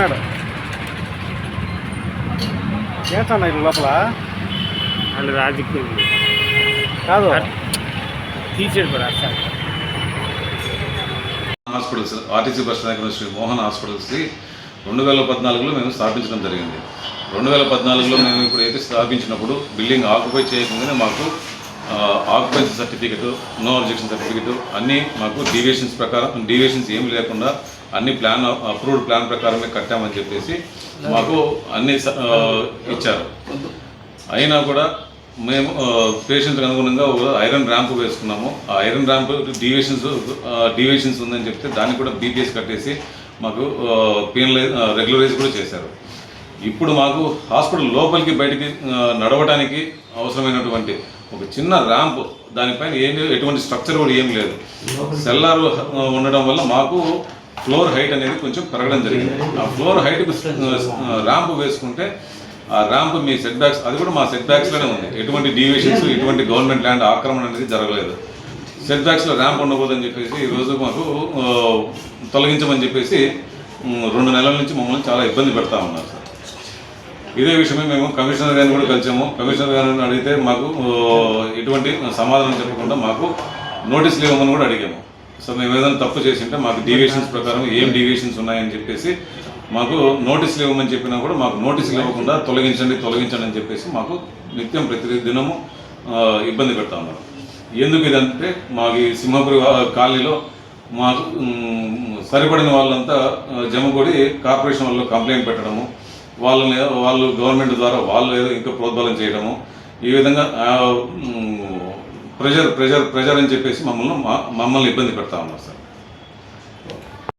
ఉన్నాడు. ఏంటన్నా ఇది లోపల? వాళ్ళు రాజకీయం. కాదు. తీసేడు కూడా హాస్పిటల్స్ ఆర్టీసీ బస్ దగ్గర శ్రీ మోహన్ హాస్పిటల్స్కి రెండు వేల పద్నాలుగులో మేము స్థాపించడం జరిగింది. రెండు వేల పద్నాలుగులో మేము ఇప్పుడు అయితే స్థాపించినప్పుడు బిల్డింగ్ ఆక్యుపై చేయకుండానే మాకు occupancy certificate no objection certificate అన్నీ మాకు డీవియేషన్స్ ప్రకారం డీవియేషన్స్ ఏమి లేకుండా అన్ని ప్లాన్ అప్రూవ్డ్ ప్లాన్ ప్రకారమే కట్టామని చెప్పేసి మాకు అన్ని స- ఇచ్చారు. అయినా కూడా మేము పేషెంట్కి అనుగుణంగా ఒక ఐరన్ ర్యాంప్ వేసుకున్నాము. ఆ ఐరన్ ర్యాంప్ డీవియేషన్స్ డీవియేషన్స్ ఉందని చెప్తే దాన్ని కూడా బీపీఎస్ కట్టేసి మాకు పీనలైజ్ రెగ్యులరైజ్ కూడా చేశారు. ఇప్పుడు మాకు హాస్పిటల్ లోపలికి బయటికి నడవటానికి నడవడానికి అవసరమైనటువంటి ఒక చిన్న ర్యాంప్ దానిపైన ఏం లేదు ఎటువంటి స్ట్రక్చర్ కూడా ఏం లేదు. సెల్లార్ ఉండడం వల్ల మాకు ఫ్లోర్ హైట్ అనేది కొంచెం పెరగడం జరిగింది. ఆ ఫ్లోర్ హైట్ ర్యాంప్ వేసుకుంటే ఆ ర్యాంప్ మీ సెట్ బ్యాక్స్ అది కూడా మా సెట్ బ్యాక్స్లోనే ఉంది. ఎటువంటి డీవియేషన్స్ ఎటువంటి గవర్నమెంట్ ల్యాండ్ ఆక్రమణ అనేది జరగలేదు. సెట్ బ్యాక్స్లో ర్యాంప్ ఉండకూడదని చెప్పేసి ఈరోజు మాకు తొలగించమని చెప్పేసి రెండు నెలల నుంచి మమ్మల్ని చాలా ఇబ్బంది పెడతా ఉన్నారు సార్. ఇదే విషయమే మేము కమిషనర్ గారిని కూడా కలిసాము. కమిషనర్ గారిని అడిగితే మాకు ఎటువంటి సమాధానం చెప్పకుండా మాకు నోటీసులు ఇవ్వమని కూడా అడిగాము. సో మేము ఏదైనా తప్పు చేసి ఉంటే మాకు డీవియేషన్స్ ప్రకారం ఏం డీవియేషన్స్ ఉన్నాయని చెప్పేసి మాకు నోటీసులు ఇవ్వమని చెప్పినా కూడా మాకు నోటీసులు ఇవ్వకుండా తొలగించండి తొలగించండి అని చెప్పేసి మాకు నిత్యం ప్రతి దినము ఇబ్బంది పెడతా ఉన్నారు. ఎందుకు ఇదంటే మాకు సింహపురి కాలనీలో మాకు సరిపడిన వాళ్ళంతా ఆ, జమకూడి కార్పొరేషన్ వాళ్ళు కంప్లైంట్ పెట్టడము వాళ్ళని వాళ్ళు గవర్నమెంట్ ద్వారా వాళ్ళు ఏదో ఇంకా ప్రోద్బలం చేయడము ఈ విధంగా pressure um, pressure pressure pressure అని చెప్పేసి మమ్మల్ని మా- మమ్మల్ని ఇబ్బంది పెడతా ఉన్నారు సార్.